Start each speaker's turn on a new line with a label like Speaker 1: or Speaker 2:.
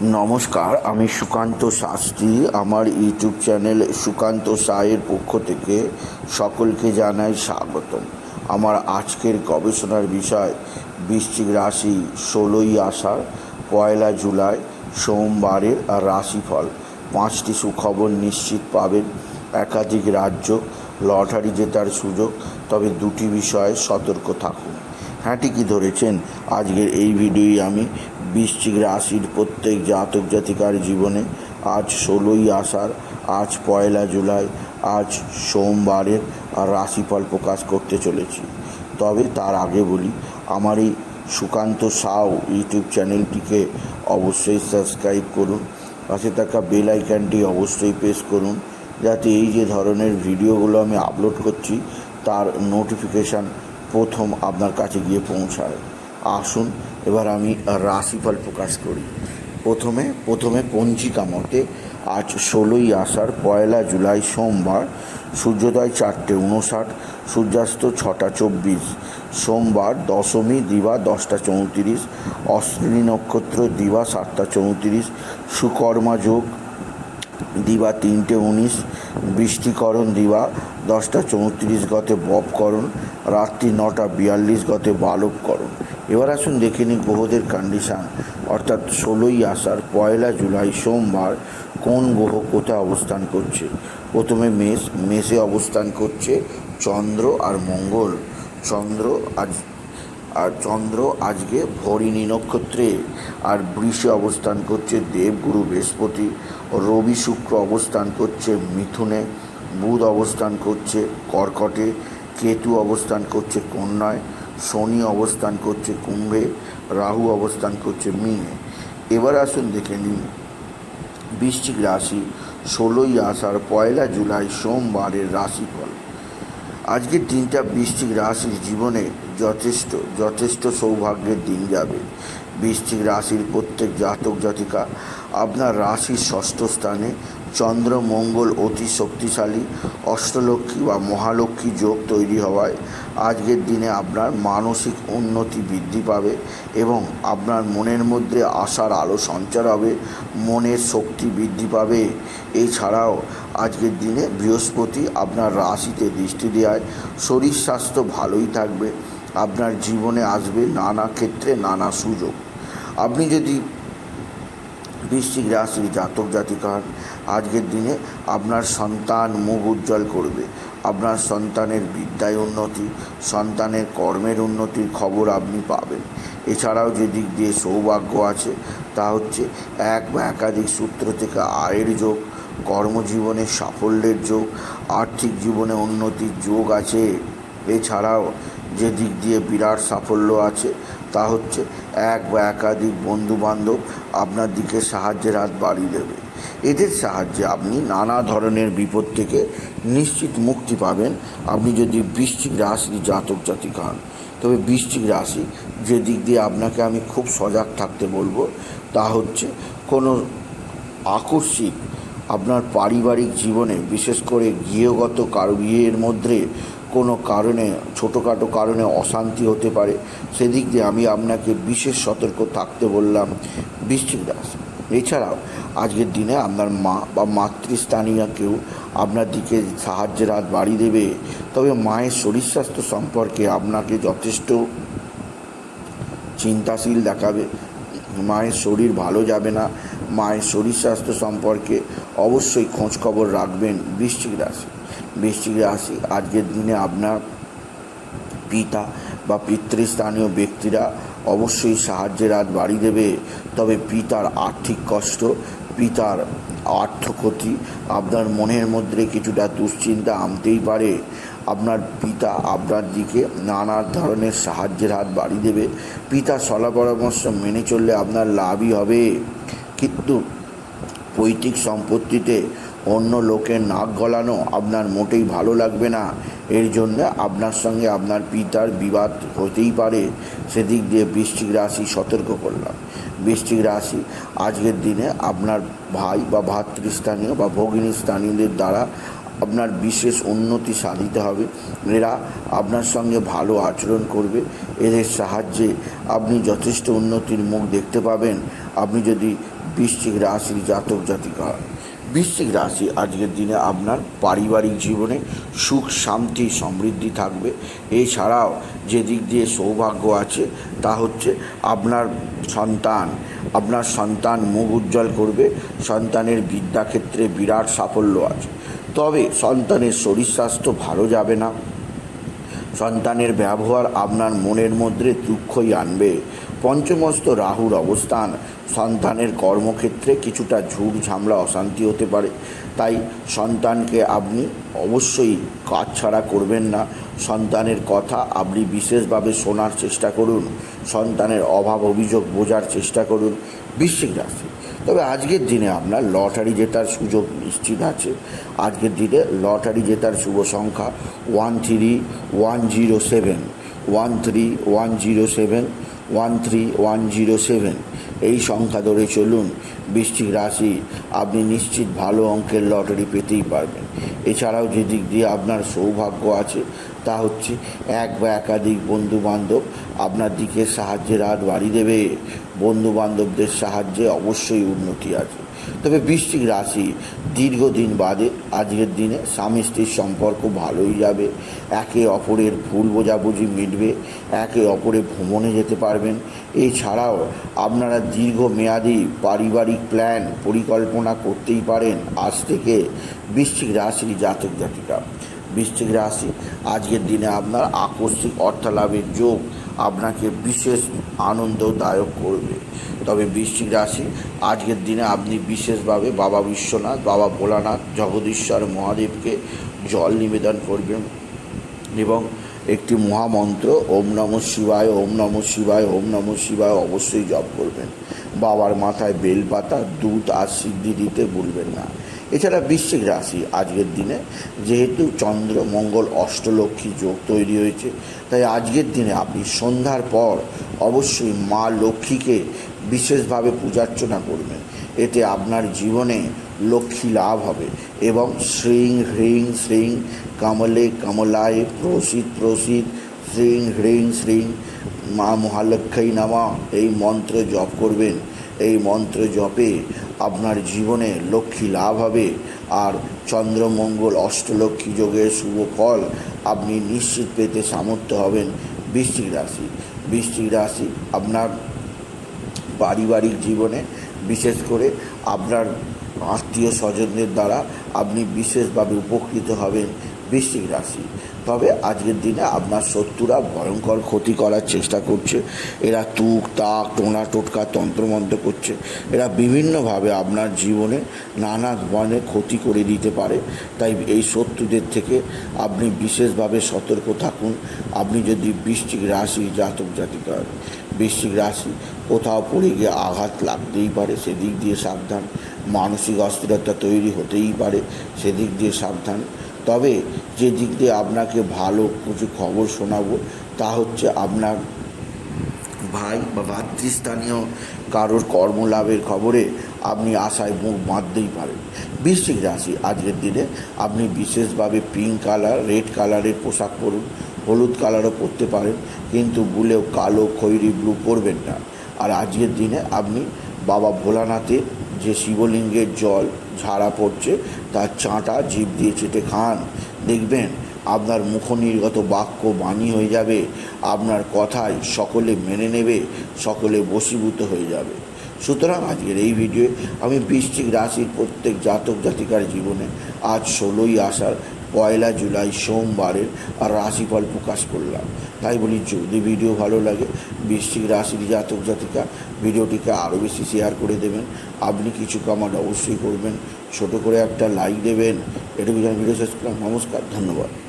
Speaker 1: নমস্কার, আমি সুকান্ত শাস্ত্রী। আমার ইউটিউব চ্যানেল সুকান্ত সায়ের পক্ষ থেকে সকলকে জানাই স্বাগতম। আমার আজকের গবেষণার বিষয়, বৃশ্চিক রাশি ষোলোই আষাঢ়, পয়লা জুলাই, সোমবারের রাশিফল। পাঁচটি সুখবর নিশ্চিত পাবেন। একাধিক রাজ্য, লটারি জেতার সুযোগ, তবে দুটি বিষয়ে সতর্ক থাকুন। হ্যাঁ ঠিকই ধরেছেন। আজকের এই ভিডিওই আমি বৃশ্চিক রাশির প্রত্যেক জাতক জাতিকার জীবনে আজ ষোলোই আষাঢ়, আজ পয়লা জুলাই, আজ সোমবারের রাশিফল প্রকাশ করতে চলেছি। তবে তার আগে বলি, আমার এই সুকান্ত সাউ ইউটিউব চ্যানেলটিকে অবশ্যই সাবস্ক্রাইব করুন, পাশে থাকা বেল আইকনটি অবশ্যই প্রেস করুন, যাতে এই যে ধরনের ভিডিওগুলো আমি আপলোড করছি, তার নোটিফিকেশান প্রথম আপনার কাছে গিয়ে পৌঁছায়। আসুন, এবার আমি রাশিফল প্রকাশ করি। প্রথমে প্রথমে পঞ্জিকা মতে আজ ষোলোই আষাঢ়, পয়লা জুলাই সোমবার, সূর্যোদয় চারটে উনষাট সূর্যাস্ত ছটা চব্বিশ, সোমবার দশমী দিবা দশটা চৌত্রিশ, অশ্বিনী নক্ষত্র দিবা সাতটা চৌত্রিশ, সুকর্মা যোগ দিবা তিনটে উনিশ, বৃষ্টিকরণ দিবা দশটা চৌত্রিশ গতে বপকরণ, রাত্রি নটা বিয়াল্লিশ গতে বালবকরণ। এবার আসুন দেখে নিই গ্রহদের কন্ডিশান অর্থাৎ ষোলোই আষাঢ়, পয়লা জুলাই, সোমবার কোন গ্রহ কোথায় অবস্থান করছে? প্রথমে মেষ, মেষে অবস্থান করছে চন্দ্র আর মঙ্গল। চন্দ্র আজ, আর চন্দ্র আজকে ভরিণী নক্ষত্রে। আর বৃষে অবস্থান করছে দেবগুরু বৃহস্পতি। রবি শুক্র অবস্থান করছে মিথুনে। বুধ অবস্থান করছে কর্কটে। কেতু অবস্থান করছে কন্যায়। শনি অবস্থান করছে, কুম্ভে, রাহু অবস্থান করছে, মিনে। এবার আসুন দেখে নিন। বৃশ্চিক রাশি ষোলোই আষাঢ়, পয়লা জুলাই, সোমবারের রাশিফল। আজকের দিনটা বৃশ্চিক রাশির জীবনে যথেষ্ট যথেষ্ট সৌভাগ্যের দিন যাবে। বৃশ্চিক রাশির প্রত্যেক জাতক জাতিকা আপনার রাশির ষষ্ঠ স্থানে চন্দ্র মঙ্গল অতি শক্তিশালী, অষ্টলক্ষ্মী বা মহালক্ষ্মী যোগ তৈরি হওয়ায় আজকের দিনে আপনার মানসিক উন্নতি বৃদ্ধি পাবে এবং আপনার মনের মধ্যে আশার আলো সঞ্চার হবে, মনের শক্তি বৃদ্ধি পাবে। এছাড়াও আজকের দিনে বৃহস্পতি আপনার রাশিতে দৃষ্টি দেওয়ায় শরীর স্বাস্থ্য ভালোই থাকবে, আপনার জীবনে আসবে নানা ক্ষেত্রে নানা সুযোগ। আপনি যদি বৃশ্চিক রাশির জাতক জাতিকা হন আজকের দিনে আপনার সন্তান মুখ উজ্জ্বল করবে। আপনার সন্তানের বিদ্যায় উন্নতি, সন্তানের কর্মের উন্নতির খবর আপনি পাবেন। এছাড়াও যে দিক দিয়ে সৌভাগ্য আছে, তা হচ্ছে এক বা একাধিক সূত্র থেকে আয়ের যোগ, কর্মজীবনে সাফল্যের যোগ, আর্থিক জীবনে উন্নতির যোগ আছে। এছাড়াও যে দিক দিয়ে বিরাট সাফল্য আছে, তা হচ্ছে এক বা একাধিক বন্ধুবান্ধব আপনার দিকে সাহায্যের হাত বাড়িয়ে দেবে। এদের সাহায্যে আপনি নানা ধরনের বিপদ থেকে নিশ্চিত মুক্তি পাবেন। আপনি যদি বৃশ্চিক রাশির জাতক জাতিক হন, তবে বৃশ্চিক রাশি যে দিক দিয়ে আপনাকে আমি খুব সজাগ থাকতে বলব, তা হচ্ছে কোনো আকস্মিক আপনার পারিবারিক জীবনে, বিশেষ করে গৃহগত কারও বিয়ের মধ্যে কারণে, ছোটোখাটো কারণে অশান্তি হতে পারে, সেদিক দিয়ে আমি আপনাকে বিশেষ সতর্ক থাকতে বললাম বৃশ্চিক রাশি এছাড়াও, আজকের দিনে আপনার মা বা মাতৃস্থানীয় কেউ আপনার দিকে সাহায্যের হাত বাড়িয়ে দেবে, তবে মায়ের শরীর স্বাস্থ্য সম্পর্কে আপনাকে যথেষ্ট চিন্তাশীল দেখাবে। মায়ের শরীর ভালো যাবে না, মায়ের শরীর স্বাস্থ্য সম্পর্কে অবশ্যই খোঁজখবর রাখবেন বৃশ্চিক রাশি বৃশ্চিক আসি। আজকের দিনে আপনার পিতা বা পিতৃস্থানীয় ব্যক্তিরা অবশ্যই সাহায্যের হাত বাড়িয়ে দেবে। তবে পিতার আর্থিক কষ্ট, পিতার আর্থক্ষতি, আপনার মনের মধ্যে কিছুটা দুশ্চিন্তা আনতেই পারে। আপনার পিতা আপনার দিকে নানা ধরনের সাহায্যের হাত বাড়িয়ে দেবে। পিতার সলা পরামর্শ মেনে চললে আপনার লাভই হবে। কিন্তু পৈতৃক সম্পত্তিতে অন্য লোকের নাক গলানো আপনার মোটেই ভালো লাগবে না। এর জন্য আপনার সঙ্গে আপনার পিতার বিবাদ হতেই পারে। সেদিক দিয়ে বৃশ্চিক রাশি সতর্ক করলাম। বৃশ্চিক রাশি, আজকের দিনে আপনার ভাই বা ভাতৃস্থানীয় বা ভগিনী স্থানীয়দের দ্বারা আপনার বিশেষ উন্নতি সাধিতে হবে। এরা আপনার সঙ্গে ভালো আচরণ করবে। এদের সাহায্যে আপনি যথেষ্ট উন্নতির মুখ দেখতে পাবেন। আপনি যদি বৃশ্চিক রাশির জাতক জাতিকা বৃশ্চিক রাশি। আজকের দিনে আপনার পারিবারিক জীবনে সুখ, শান্তি, সমৃদ্ধি থাকবে। এছাড়াও যে দিক দিয়ে সৌভাগ্য আছে, তা হচ্ছে আপনার সন্তান। আপনার সন্তান মুখ উজ্জ্বল করবে। সন্তানের বিদ্যাক্ষেত্রে বিরাট সাফল্য আছে। তবে সন্তানের শরীর স্বাস্থ্য ভালো যাবে না। সন্তানের ব্যবহার আপনার মনের মধ্যে দুঃখই আনবে। পঞ্চমস্ত রাহুর অবস্থান। সন্তানের কর্মক্ষেত্রে কিছুটা ঝুট ঝামলা অশান্তি হতে পারে। তাই সন্তানকে আপনি অবশ্যই কাজ ছাড়া করবেন না। সন্তানের কথা আপনি বিশেষভাবে শোনার চেষ্টা করুন। সন্তানের অভাব অভিযোগ বোঝার চেষ্টা করুন। বৃশ্চিক রাশি। তবে আজকের দিনে আপনার লটারি জেতার সুযোগ নিশ্চিত আছে। আজকের দিনে লটারি জেতার শুভ সংখ্যা one three one zero seven. One three one zero seven one three one zero seven এই সংখ্যা ধরে চলুন বৃষ্টিক রাশি, আপনি নিশ্চিত ভালো অঙ্কের লটারি পেতেই পারবেন। এছাড়াও যে দিক দিয়ে আপনার সৌভাগ্য আছে তা হচ্ছে এক বা একাধিক বন্ধু বান্ধব আপনার দিকে সাহায্যের হাত বাড়ি দেবে। বন্ধু বান্ধবদের সাহায্যে অবশ্যই উন্নতি আছে। তবে বৃশ্চিক রাশি দীর্ঘদিন বাদে আজকের দিনে স্বামী স্ত্রীর সম্পর্ক ভালোই যাবে। একে অপরের ভুল বোঝাবুঝি মিটবে, একে অপরে ভ্রমণে যেতে পারবেন। এছাড়াও আপনারা দীর্ঘমেয়াদী পারিবারিক প্ল্যান পরিকল্পনা করতেই পারেন আজ থেকে বৃশ্চিক রাশির জাতক জাতিকা বৃশ্চিক রাশি। আজকের দিনে আপনার আকস্মিক অর্থলাভের যোগ আপনাকে বিশেষ আনন্দদায়ক করবে। তবে বৃশ্চিক রাশি, আজকের দিনে আপনি বিশেষভাবে বাবা বিশ্বনাথ, বাবা ভোলানাথ, জগদীশ্বর মহাদেবকে জল নিবেদন করবেন এবং একটি মহামন্ত্র, ওম নম শিবায়, ওম নম শিবায়, ওম নম শিবায় অবশ্যই জপ করবেন। বাবার মাথায় বেলপাতা, দুধ আর সিদ্ধি দিতে ভুলবেন না। এছাড়া বৃশ্চিক রাশি আজকের দিনে, যেহেতু চন্দ্র, মঙ্গল, অষ্টলক্ষ্মী যোগ তৈরি হয়েছে, তাই আজকের দিনে আপনি সন্ধ্যার পর অবশ্যই মা লক্ষ্মীকে বিশেষভাবে পূজার্চনা করবেন। এতে আপনার জীবনে লক্ষ্মী লাভ হবে এবং শ্রীং হ্রিং শ্রীং কমলে কমলায় প্রসিদ প্রসিদ শ্রীং হ্রিং শ্রীং মা মহালক্ষ্মী নামা এই মন্ত্র জপ করবেন। এই মন্ত্র জপে আপনার জীবনে লক্ষ্মী লাভ হবে। আর চন্দ্রমঙ্গল অষ্টলক্ষ্মী যোগের শুভ ফল আপনি নিশ্চিত পেতে সামর্থ্য হবেন বৃশ্চিক রাশি। বৃশ্চিক রাশি আপনার পারিবারিক জীবনে বিশেষ করে আপনার আত্মীয় স্বজনদের দ্বারা আপনি বিশেষভাবে উপকৃত হবেন। বৃশ্চিক রাশি। তবে আজকের দিনে আপনার শত্রুরা ভয়ঙ্কর ক্ষতি করার চেষ্টা করছে। এরা তুক, তাক, টোনা, টোটকা, তন্ত্রমন্ত্র করছে। এরা বিভিন্নভাবে আপনার জীবনে নানা ধরনের ক্ষতি করে দিতে পারে। তাই এই শত্রুদের থেকে আপনি বিশেষভাবে সতর্ক থাকুন। আপনি যদি বৃশ্চিক রাশি জাতক জাতিকা। বৃশ্চিক রাশি কোথাও পড়ে গিয়ে আঘাত লাগতেই পারে, সেদিক দিয়ে সাবধান। মানসিক অস্থিরতা তৈরি হতেই পারে, সেদিক দিয়ে সাবধান। তবে যে দিক দিয়ে আপনাকে ভালো কিছু খবর শোনাবো, তা হচ্ছে আপনার ভাই বা ভাতৃস্থানীয় কারোর কর্মলাভের খবরে আপনি আশায় মুখ বাঁধতেই পারেন। বৃশ্চিক রাশি, আজকের দিনে আপনি বিশেষভাবে পিঙ্ক কালার রেড কালারের পোশাক পরুন, হলুদ কালারও পরতে পারেন, কিন্তু ভুলেও কালো, খৈরি ব্লু পরবেন না। আর আজকের দিনে আপনি বাবা ভোলানাথের যে শিবলিঙ্গের জল, ঝাড়া পড়ছে তার চাঁটা জীব দিয়ে চেটে খান। দেখবেন আপনার মুখনির্গত বাক্য বাণী হয়ে যাবে, আপনার কথায় সকলে মেনে নেবে, সকলে বশীভূত হয়ে যাবে। সুতরাং আজকের এই ভিডিওয়ে আমি বৃশ্চিক রাশির প্রত্যেক জাতক জাতিকার জীবনে আজ ষোলোই আষাঢ় পয়লা জুলাই সোমবারের আর রাশিফল প্রকাশ করলাম। তাই বলি, যদি ভিডিও ভালো লাগে বৃষ্টিক রাশির জাতক জাতিকা ভিডিওটিকে আরও বেশি শেয়ার করে দেবেন। আপনি কিছু কামাট অবশ্যই করবেন। ছোট করে একটা লাইক দেবেন। এটুকু যেন ভিডিও শেষ করলাম। নমস্কার, ধন্যবাদ।